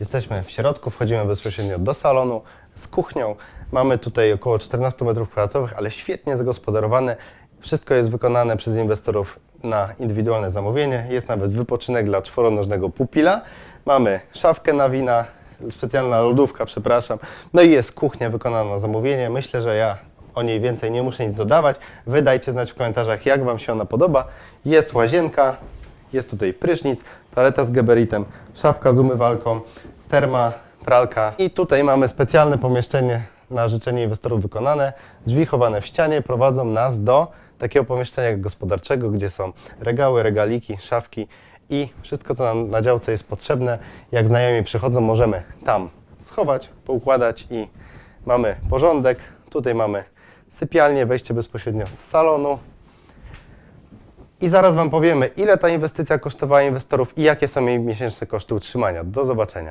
Jesteśmy w środku, wchodzimy bezpośrednio do salonu z kuchnią. Mamy tutaj około 14 m2, ale świetnie zagospodarowane. Wszystko jest wykonane przez inwestorów na indywidualne zamówienie. Jest nawet wypoczynek dla czworonożnego pupila. Mamy szafkę na wina, specjalna lodówka, przepraszam. No i jest kuchnia wykonana na zamówienie. Myślę, że ja o niej więcej nie muszę nic dodawać. Wy dajcie znać w komentarzach, jak Wam się ona podoba. Jest łazienka, jest tutaj prysznic, toaleta z geberitem, szafka z umywalką, terma, pralka i tutaj mamy specjalne pomieszczenie na życzenie inwestorów wykonane. Drzwi chowane w ścianie prowadzą nas do takiego pomieszczenia gospodarczego, gdzie są regały, regaliki, szafki i wszystko, co nam na działce jest potrzebne. Jak znajomi przychodzą, możemy tam schować, poukładać i mamy porządek. Tutaj mamy sypialnię, wejście bezpośrednio z salonu. I zaraz Wam powiemy, ile ta inwestycja kosztowała inwestorów i jakie są jej miesięczne koszty utrzymania. Do zobaczenia.